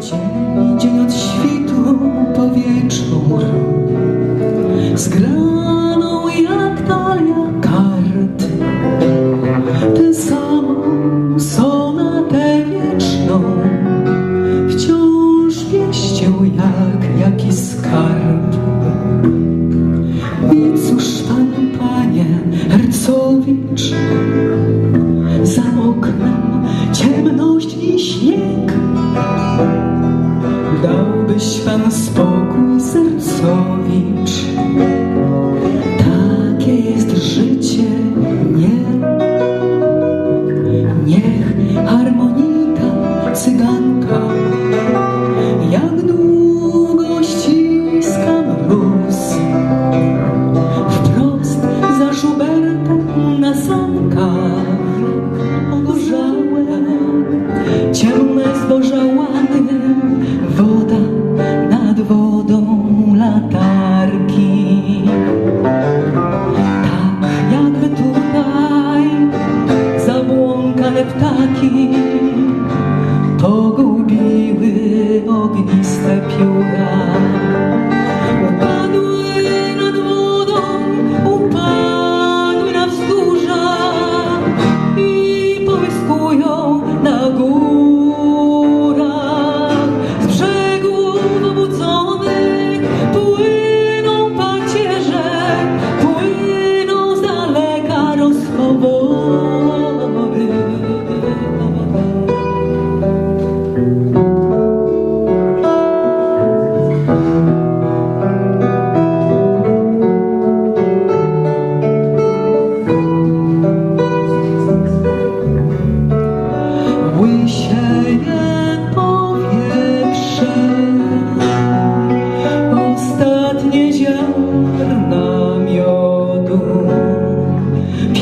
Dzień, dzień od świtu po wieczór Zgraną jak talia kart. Tę samą sonatę wieczną. Wciąż pieścią jak jaki skarb. I cóż pan, panie Hercowicz Spokój sercowicz. Takie jest życie, nie. Niech harmonika cyganka. Jak długo ściska mróz Wprost za Schubertem na sankach Ogorzałe, ciemne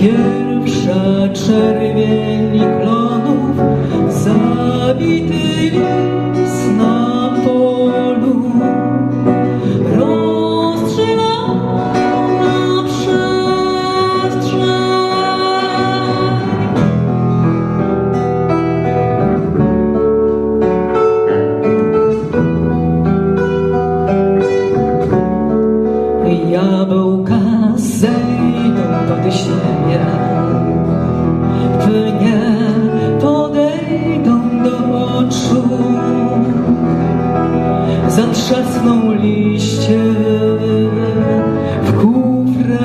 pierwsza czerwień klonów, zabity zatrzasną liście w kufrach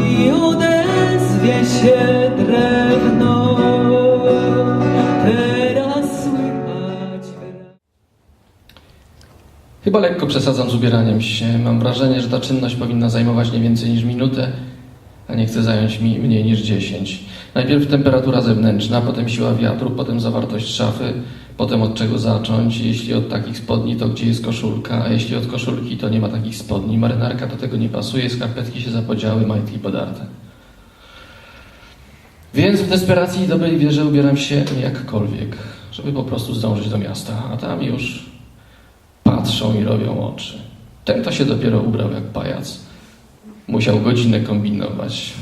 i odezwie się drewno. Teraz słychać. Chyba lekko przesadzam z ubieraniem się. Mam wrażenie, że ta czynność powinna zajmować nie więcej niż minutę, a nie chce zająć mi mniej niż 10. Najpierw temperatura zewnętrzna, potem siła wiatru, potem zawartość szafy, potem od czego zacząć. Jeśli od takich spodni, to gdzie jest koszulka, a jeśli od koszulki, to nie ma takich spodni. Marynarka do tego nie pasuje, skarpetki się zapodziały, majtki podarte. Więc w desperacji i dobrej wierze ubieram się jakkolwiek, żeby po prostu zdążyć do miasta, a tam już patrzą i robią oczy. Ten to się dopiero ubrał jak pajac. Musiał godzinę kombinować.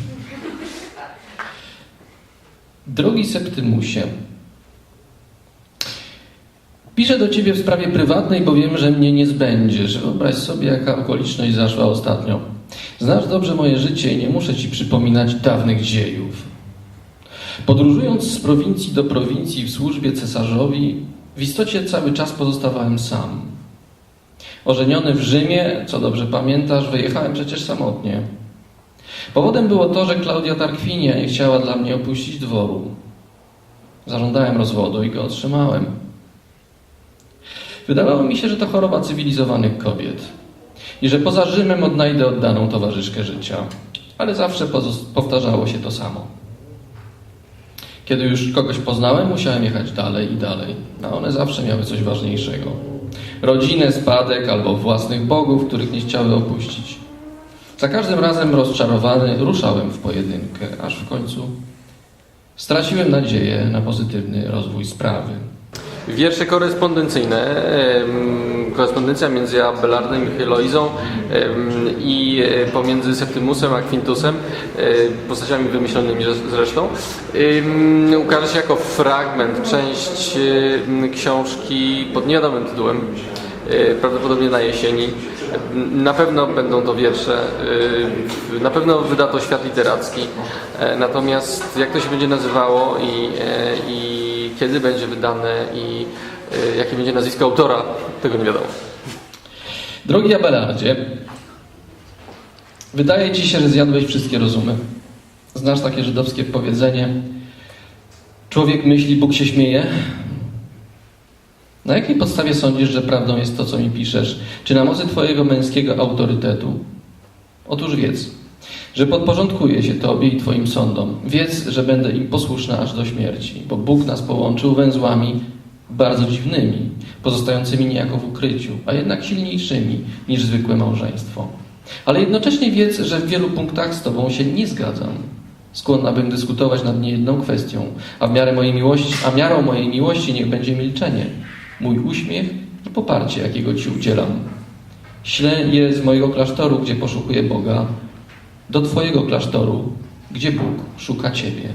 Drogi Septymusie, piszę do ciebie w sprawie prywatnej, bo wiem, że mnie nie zbędziesz. Wyobraź sobie, jaka okoliczność zaszła ostatnio. Znasz dobrze moje życie i nie muszę ci przypominać dawnych dziejów. Podróżując z prowincji do prowincji w służbie cesarzowi, w istocie cały czas pozostawałem sam. Ożeniony w Rzymie, co dobrze pamiętasz, wyjechałem przecież samotnie. Powodem było to, że Klaudia Tarkwinia nie chciała dla mnie opuścić dworu. Zażądałem rozwodu i go otrzymałem. Wydawało mi się, że to choroba cywilizowanych kobiet i że poza Rzymem odnajdę oddaną towarzyszkę życia, ale zawsze powtarzało się to samo. Kiedy już kogoś poznałem, musiałem jechać dalej i dalej, a one zawsze miały coś ważniejszego. Rodzinę, spadek albo własnych bogów, których nie chciały opuścić. Za każdym razem rozczarowany ruszałem w pojedynkę, aż w końcu straciłem nadzieję na pozytywny rozwój sprawy. Wiersze korespondencyjne, korespondencja między Abelardem i Heloizą i e, pomiędzy Septymusem a Quintusem, e, postaciami wymyślonymi zre- zresztą, ukaże się jako fragment, część książki pod niewiadomym tytułem, e, prawdopodobnie na jesieni. Na pewno będą to wiersze, na pewno wyda to świat literacki, natomiast jak to się będzie nazywało i, i kiedy będzie wydane i e, jakie będzie nazwisko autora, tego nie wiadomo. Drogi Abelardzie, wydaje ci się, że zjadłeś wszystkie rozumy. Znasz takie żydowskie powiedzenie Człowiek myśli, Bóg się śmieje? Na jakiej podstawie sądzisz, że prawdą jest to, co mi piszesz? Czy na mocy twojego męskiego autorytetu? Otóż wiedz, że podporządkuję się Tobie i Twoim sądom. Wiedz, że będę im posłuszna aż do śmierci, bo Bóg nas połączył węzłami bardzo dziwnymi, pozostającymi niejako w ukryciu, a jednak silniejszymi niż zwykłe małżeństwo. Ale jednocześnie wiedz, że w wielu punktach z Tobą się nie zgadzam. Skłonna bym dyskutować nad niejedną kwestią, a w miarę mojej miłości, a miarą mojej miłości niech będzie milczenie, mój uśmiech i poparcie, jakiego Ci udzielam. Ślę je z mojego klasztoru, gdzie poszukuję Boga, do Twojego klasztoru, gdzie Bóg szuka Ciebie.